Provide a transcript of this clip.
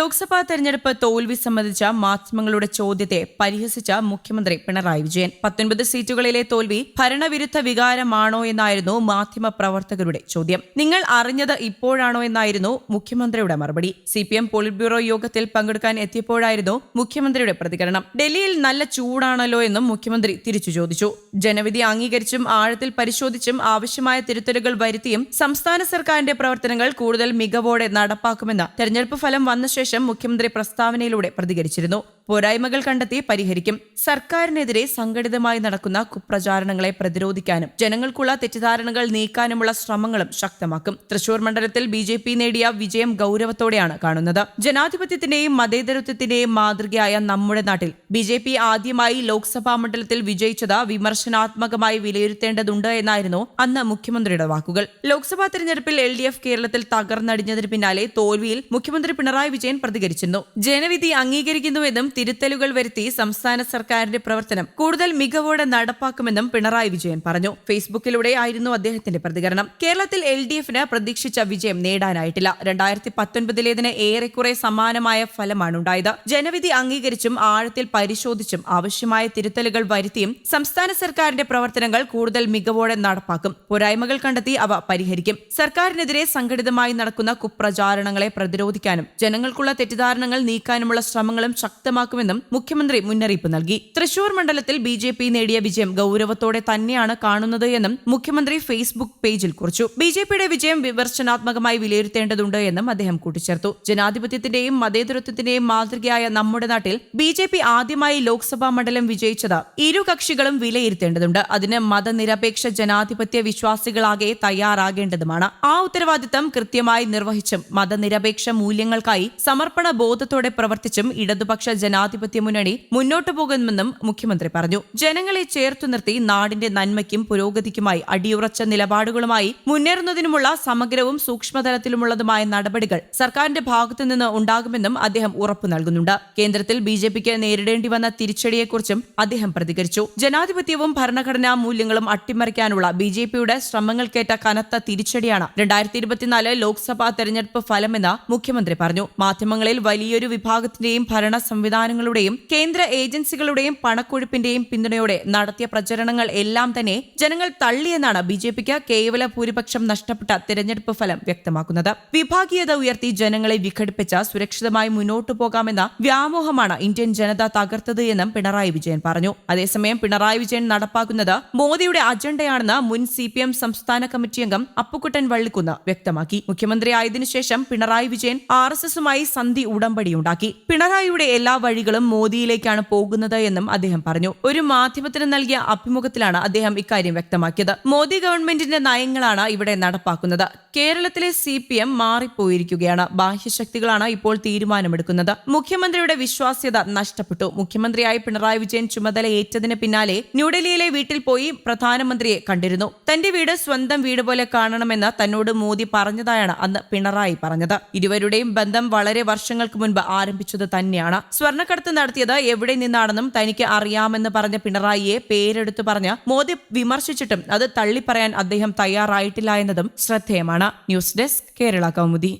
ലോക്സഭാ തെരഞ്ഞെടുപ്പ് തോൽവി സംബന്ധിച്ച മാധ്യമങ്ങളുടെ ചോദ്യത്തെ പരിഹസിച്ച മുഖ്യമന്ത്രി പിണറായി വിജയൻ. പത്തൊൻപത് സീറ്റുകളിലെ തോൽവി ഭരണവിരുദ്ധ വികാരമാണോ എന്നായിരുന്നു മാധ്യമ പ്രവർത്തകരുടെ ചോദ്യം. നിങ്ങൾ അറിഞ്ഞത് ഇപ്പോഴാണോ എന്നായിരുന്നു മുഖ്യമന്ത്രിയുടെ മറുപടി. C P M polit bureau യോഗത്തിൽ പങ്കെടുക്കാൻ എത്തിയപ്പോഴായിരുന്നു മുഖ്യമന്ത്രിയുടെ പ്രതികരണം. ഡൽഹിയിൽ നല്ല ചൂടാണല്ലോ എന്നും മുഖ്യമന്ത്രി തിരിച്ചു ചോദിച്ചു. ജനവിധി അംഗീകരിച്ചും ആഴത്തിൽ പരിശോധിച്ചും ആവശ്യമായ തിരുത്തലുകൾ വരുത്തിയും സംസ്ഥാന സർക്കാരിന്റെ പ്രവർത്തനങ്ങൾ കൂടുതൽ മികവോടെ നടപ്പാക്കുമെന്ന് തെരഞ്ഞെടുപ്പ് ഫലം വന്ന ശേഷം മുഖ്യമന്ത്രി പ്രസ്താവനയിലൂടെ പ്രതികരിച്ചിരുന്നു പോരായ്മകൾ കണ്ടെത്തി പരിഹരിക്കും. സർക്കാരിനെതിരെ സംഘടിതമായി നടക്കുന്ന കുപ്രചാരണങ്ങളെ പ്രതിരോധിക്കാനും ജനങ്ങൾക്കുള്ള തെറ്റിദ്ധാരണകൾ നീക്കാനുമുള്ള ശ്രമങ്ങളും ശക്തമാക്കും. തൃശൂർ മണ്ഡലത്തിൽ ബി ജെ പി നേടിയ വിജയം ഗൗരവത്തോടെയാണ് കാണുന്നത്. ജനാധിപത്യത്തിന്റെയും മതേതരത്വത്തിന്റെയും മാതൃകയായ നമ്മുടെ നാട്ടിൽ ബി ജെ പി ആദ്യമായി ലോക്സഭാ മണ്ഡലത്തിൽ വിജയിച്ചത് വിമർശനാത്മകമായി വിലയിരുത്തേണ്ടതുണ്ട് എന്നായിരുന്നു അന്ന് മുഖ്യമന്ത്രിയുടെ വാക്കുകൾ. ലോക്സഭാ തെരഞ്ഞെടുപ്പിൽ എൽ ഡി എഫ് കേരളത്തിൽ തകർന്നടിഞ്ഞതിന് പിന്നാലെ തോൽവിയിൽ മുഖ്യമന്ത്രി പിണറായി വിജയൻ പ്രതികരിച്ചിരുന്നു. ജനവിധി അംഗീകരിക്കുന്നുവെന്നും തിരുത്തലുകൾ വരുത്തി സംസ്ഥാന സർക്കാരിന്റെ പ്രവർത്തനം കൂടുതൽ മികവോടെ നടപ്പാക്കുമെന്നും പിണറായി വിജയൻ പറഞ്ഞു. ഫേസ്ബുക്കിലൂടെ ആയിരുന്നു അദ്ദേഹത്തിന്റെ പ്രതികരണം. കേരളത്തിൽ എൽ ഡി എഫിന് പ്രതീക്ഷിച്ച വിജയം നേടാനായിട്ടില്ല. രണ്ടായിരത്തി പത്തൊൻപതിലേതിന് ഏറെക്കുറെ സമാനമായ ഫലമാണ് ഉണ്ടായത് ജനവിധി അംഗീകരിച്ചും ആഴത്തിൽ പരിശോധിച്ചും ആവശ്യമായ തിരുത്തലുകൾ വരുത്തിയും സംസ്ഥാന സർക്കാരിന്റെ പ്രവർത്തനങ്ങൾ കൂടുതൽ മികവോടെ നടപ്പാക്കും. പോരായ്മകൾ കണ്ടെത്തി അവ പരിഹരിക്കും. സർക്കാരിനെതിരെ സംഘടിതമായി നടക്കുന്ന കുപ്രചാരണങ്ങളെ പ്രതിരോധിക്കാനും ജനങ്ങൾക്കുള്ള തെറ്റിദ്ധാരണകൾ നീക്കാനുമുള്ള ശ്രമങ്ങളും ശക്തമാക്കുമെന്നും മുഖ്യമന്ത്രി മുന്നറിയിപ്പ് നൽകി. തൃശൂർ മണ്ഡലത്തിൽ ബി ജെ പി നേടിയ വിജയം ഗൌരവത്തോടെ തന്നെയാണ് കാണുന്നത് എന്നും മുഖ്യമന്ത്രി ഫേസ്ബുക്ക് പേജിൽ കുറിച്ചു. ബി ജെ പിയുടെ വിജയം വിമർശനാത്മകമായി വിലയിരുത്തേണ്ടതുണ്ട് എന്നും അദ്ദേഹം കൂട്ടിച്ചേർത്തു. ജനാധിപത്യത്തിന്റെയും മതേതരത്വത്തിന്റെയും മാതൃകയായ നമ്മുടെ നാട്ടിൽ ബി ജെ പി ആദ്യമായി ലോക്സഭാ മണ്ഡലം വിജയിച്ചത് ഇരു കക്ഷികളും വിലയിരുത്തേണ്ടതുണ്ട്. അതിന് മതനിരപേക്ഷ ജനാധിപത്യ വിശ്വാസികളാകെ തയ്യാറാകേണ്ടതുമാണ്. ആ ഉത്തരവാദിത്തം കൃത്യമായി നിർവഹിച്ചും മതനിരപേക്ഷ മൂല്യങ്ങൾക്കായി സമർപ്പണ ബോധത്തോടെ പ്രവർത്തിച്ചും ഇടതുപക്ഷ ജനാധിപത്യ മുന്നണി മുന്നോട്ടു പോകുമെന്നും മുഖ്യമന്ത്രി പറഞ്ഞു. ജനങ്ങളെ ചേർത്തു നിർത്തി നാടിന്റെ നന്മയ്ക്കും പുരോഗതിക്കുമായി അടിയുറച്ച നിലപാടുകളുമായി മുന്നേറുന്നതിനുമുള്ള സമഗ്രവും സൂക്ഷ്മതലത്തിലുമുള്ളതുമായ നടപടികൾ സർക്കാരിന്റെ ഭാഗത്തു നിന്ന് ഉണ്ടാകുമെന്നും അദ്ദേഹം ഉറപ്പു നൽകുന്നുണ്ട്. കേന്ദ്രത്തിൽ ബി ജെ പിക്ക് നേരിടേണ്ടി വന്ന തിരിച്ചടിയെക്കുറിച്ചും അദ്ദേഹം പ്രതികരിച്ചു. ജനാധിപത്യവും ഭരണഘടനാ മൂല്യങ്ങളും അട്ടിമറിക്കാനുള്ള ബി ജെ പിയുടെ ശ്രമങ്ങൾക്കേറ്റ കനത്ത തിരിച്ചടിയാണ് രണ്ടായിരത്തി ഇരുപത്തിനാല് ലോക്സഭാ തെരഞ്ഞെടുപ്പ് ഫലമെന്ന് മുഖ്യമന്ത്രി പറഞ്ഞു. മാധ്യമങ്ങളിൽ വലിയൊരു വിഭാഗത്തിന്റെയും ഭരണ സംവിധാനങ്ങളുടെയും കേന്ദ്ര ഏജൻസികളുടെയും പണക്കൊഴുപ്പിന്റെയും പിന്തുണയോടെ നടത്തിയ പ്രചരണങ്ങൾ എല്ലാം തന്നെ ജനങ്ങൾ തള്ളിയെന്നാണ് ബി ജെ പിക്ക് കേവല ഭൂരിപക്ഷം നഷ്ടപ്പെട്ട തെരഞ്ഞെടുപ്പ് ഫലം വ്യക്തമാക്കുന്നത്. വിഭാഗീയത ഉയർത്തി ജനങ്ങളെ വിഘടിപ്പിച്ച സുരക്ഷിതമായി മുന്നോട്ടു പോകാമെന്ന വ്യാമോഹമാണ് ഇന്ത്യൻ ജനത തകർത്തത് എന്നും പിണറായി വിജയൻ പറഞ്ഞു. അതേസമയം പിണറായി വിജയൻ നടപ്പാക്കുന്നത് മോദിയുടെ അജണ്ടയാണെന്ന് മുൻ സി പി എം സംസ്ഥാന കമ്മിറ്റി അംഗം അപ്പുക്കുട്ടൻ വള്ളിക്കുന്ന് വ്യക്തമാക്കി. മുഖ്യമന്ത്രിയായതിനു ശേഷം പിണറായി വിജയൻ ആർ എസ് എസുമായി സന്ധി ഉടമ്പടിയുണ്ടാക്കി. പിണറായിയുടെ എല്ലാ വഴികളും മോദിയിലേക്കാണ് പോകുന്നത് എന്നും അദ്ദേഹം പറഞ്ഞു. ഒരു മാധ്യമത്തിന് നൽകിയ അഭിമുഖത്തിലാണ് അദ്ദേഹം ഇക്കാര്യം വ്യക്തമാക്കിയത്. മോദി ഗവൺമെന്റിന്റെ നയങ്ങളാണ് ഇവിടെ നടപ്പാക്കുന്നത്. കേരളത്തിലെ സി പി എം മാറിപ്പോയിരിക്കുകയാണ്. ബാഹ്യശക്തികളാണ് ഇപ്പോൾ തീരുമാനമെടുക്കുന്നത്. മുഖ്യമന്ത്രിയുടെ വിശ്വാസ്യത നഷ്ടപ്പെട്ടു. മുഖ്യമന്ത്രിയായി പിണറായി വിജയൻ ചുമതല ഏറ്റതിന് പിന്നാലെ ന്യൂഡൽഹിയിലെ വീട്ടിൽ പോയി പ്രധാനമന്ത്രിയെ കണ്ടിരുന്നു. തന്റെ വീട് സ്വന്തം വീട് പോലെ കാണണമെന്ന് തന്നോട് മോദി പറഞ്ഞതായാണ് അന്ന് പിണറായി പറഞ്ഞത്. ഇരുവരുടെയും ബന്ധം വളരെ വർഷങ്ങൾക്ക് മുൻപ് ആരംഭിച്ചത് തന്നെയാണ്. സ്വർണക്കടത്ത് നടത്തിയത് എവിടെ നിന്നാണെന്നും തനിക്ക് അറിയാമെന്ന് പറഞ്ഞ പിണറായിയെ പേരെടുത്തു പറഞ്ഞ് മോദി വിമർശിച്ചിട്ടും അത് തള്ളിപ്പറയാൻ അദ്ദേഹം തയ്യാറായിട്ടില്ല എന്നതും ശ്രദ്ധേയമാണ്. News desk Kerala Kaumudi.